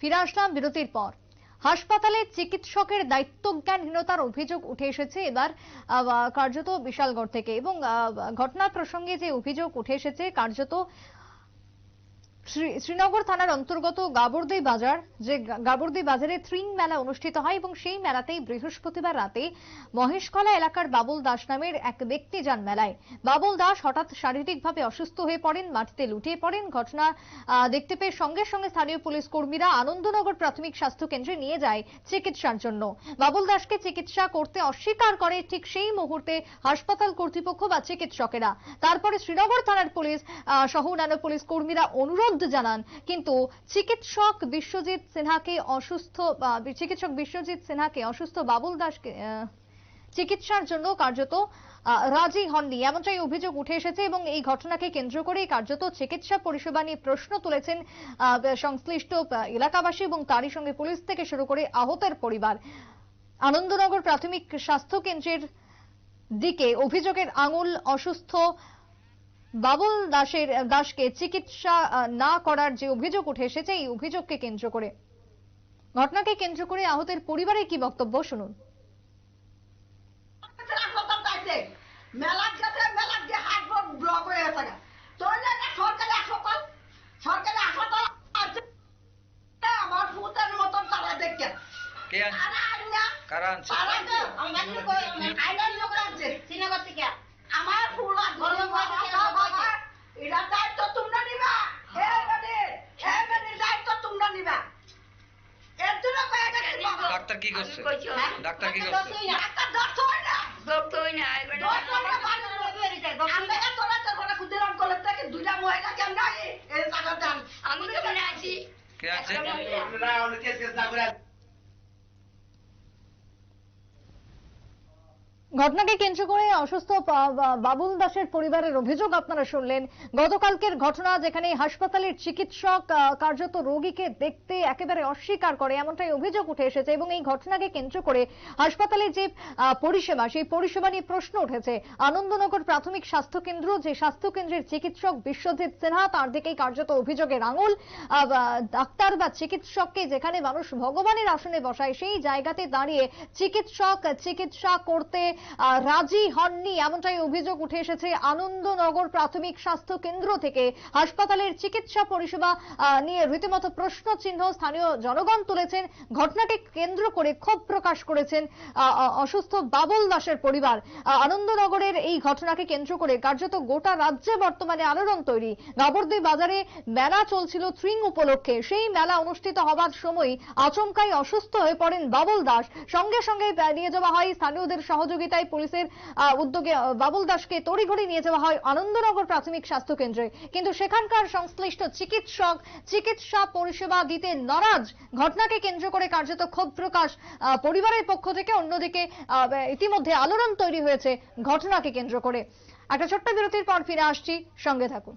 ফিরে আসলাম বিরতির পর। হাসপাতালে চিকিৎসকের দায়িত্বজ্ঞানহীনতার অভিযোগ উঠে এসেছে এবার কার্যত বিশালগড় থেকে এবং ঘটনার প্রসঙ্গে যে অভিযোগ উঠে এসেছে, কার্যত শ্রীনগর থানার অন্তর্গত গাবর্দি বাজার, যে গা- গাবর্দি বাজারে থ্রিং মেলা অনুষ্ঠিত হয় এবং সেই মেলাতেই বৃহস্পতিবার রাতে মহেশকলা এলাকার বাবুল দাস নামের এক ব্যক্তি যান মেলায়। বাবুল দাস হঠাৎ শারীরিকভাবে অসুস্থ হয়ে পড়েন, মাটিতে লুটিয়ে পড়েন। ঘটনা দেখতে পেয়ে সঙ্গে সঙ্গে স্থানীয় পুলিশ কর্মীরা আনন্দনগর প্রাথমিক স্বাস্থ্য কেন্দ্রে নিয়ে যায় চিকিৎসার জন্য। বাবুল দাসকে চিকিৎসা করতে অস্বীকার করে ঠিক সেই মুহূর্তে হাসপাতাল কর্তৃপক্ষ বা চিকিৎসকেরা। তারপরে শ্রীনগর থানার পুলিশ সহ অন্যান্য পুলিশ কর্মীরা অনুরোধ জানান, কিন্তু চিকিৎসক বিশ্বজিৎ সিনহাকে অসুস্থ চিকিৎসক বিশ্বজিৎ সিনহাকে অসুস্থ বাবুল দাসকে চিকিৎসার জন্য কার্যত রাজি হননি। এমনটাই অভিযোগ উঠে এসেছে এবং এই ঘটনাকে কেন্দ্র করে কার্যত চিকিৎসা পরিষেবা নিয়ে প্রশ্ন তুলেছেন সংশ্লিষ্ট এলাকাবাসী এবং তারই সঙ্গে পুলিশ থেকে শুরু করে আহতের পরিবার। আনন্দনগর প্রাথমিক স্বাস্থ্য কেন্দ্রের দিকে অভিযোগের আঙুল অসুস্থ বাবুল দাসের দাসকে চিকিৎসা না করার যে অভিযোগ উঠে এসেছে এই অভিযোগকে কেন্দ্র করে। ঘটনাকে কেন্দ্র করে আহতের পরিবারের কি বক্তব্য শুনুন। মেলার গেছে মেলার দিয়ে হাত ব্লক হয়ে গেছে গা। তো ওই যে একটা সরকারি হাসপাতাল সরকারি হাসপাতাল আমার ভূতের মতন তারা দেখে। কে আনছে তারা আইনা কারা আনছে তারা যে আইনার লোক আছে শ্রীনগর থেকে আমার ফুল এটা দায়িত্ব তোমরা নিবা হে মানে হে মানে দায়িত্ব তোমরা নিবা এর জন্য কয়ে গেছি বাবা ডাক্তার কি করছে? হ্যাঁ? ডাক্তার কি করছে? ডাক্তার দর্শ না। আমি তো মনে আছি কে আছে ঘটনাকে কেন্দ্র করে অসুস্থ বাবুল দাসের পরিবারের অভিযোগ আপনারা শুনলেন। গতকালকের ঘটনা যেখানে হাসপাতালের চিকিৎসক কার্যত রোগীকে দেখতে একেবারে অস্বীকার করে, এমনটাই অভিযোগ উঠে এসেছে এবং এই ঘটনাকে কেন্দ্র করে হাসপাতালের যে পরিষেবা, সেই পরিষেবা নিয়ে প্রশ্ন উঠেছে। আনন্দনগর প্রাথমিক স্বাস্থ্য কেন্দ্র যে স্বাস্থ্য কেন্দ্রের চিকিৎসক বিশ্বজিৎ সিনহা, তার দিকেই কার্যত অভিযোগের আঙুল ডাক্তার বা চিকিৎসককে যেখানে মানুষ ভগবানের আসনে বসায়, সেই জায়গাতে দাঁড়িয়ে চিকিৎসক, চিকিৎসা করতে রাজি হননি, এমনটাই অভিযোগ উঠে এসেছে আনন্দনগর প্রাথমিক স্বাস্থ্য কেন্দ্র থেকে। হাসপাতালের চিকিৎসা পরিষেবা নিয়ে রীতিমতো প্রশ্ন চিহ্ন স্থানীয় জনগণ তুলেছেন। ঘটনাকে কেন্দ্র করে ক্ষোভ প্রকাশ করেছেন অসুস্থ বাবুল দাসের পরিবার। আনন্দনগরের এই ঘটনাকে কেন্দ্র করে কার্যত গোটা রাজ্যে বর্তমানে আলোড়ন তৈরি। নবদ্বীপ বাজারে মেলা চলছিল থ্রিং উপলক্ষে। সেই মেলা অনুষ্ঠিত হবার সময় আচমকাই অসুস্থ হয়ে পড়েন বাবুল দাস। সঙ্গে সঙ্গে নিয়ে যাওয়া হয়, স্থানীয়দের সহযোগিতায় পুলিশের উদ্যোগে বাবুল দাসকে তড়িঘড়ি নিয়ে যাওয়া হয় আনন্দনগর প্রাথমিক স্বাস্থ্য কেন্দ্রে। কিন্তু সেখানকার সংশ্লিষ্ট চিকিৎসক চিকিৎসা পরিষেবা দিতে নারাজ। ঘটনাকে কেন্দ্র করে কার্যত ক্ষোভ প্রকাশ পরিবারের পক্ষ থেকে। অন্যদিকে ইতিমধ্যে আলোড়ন তৈরি হয়েছে ঘটনাকে কেন্দ্র করে। একটা ছোট্ট বিরতির পর ফিরে আসছি। সঙ্গে থাকুন।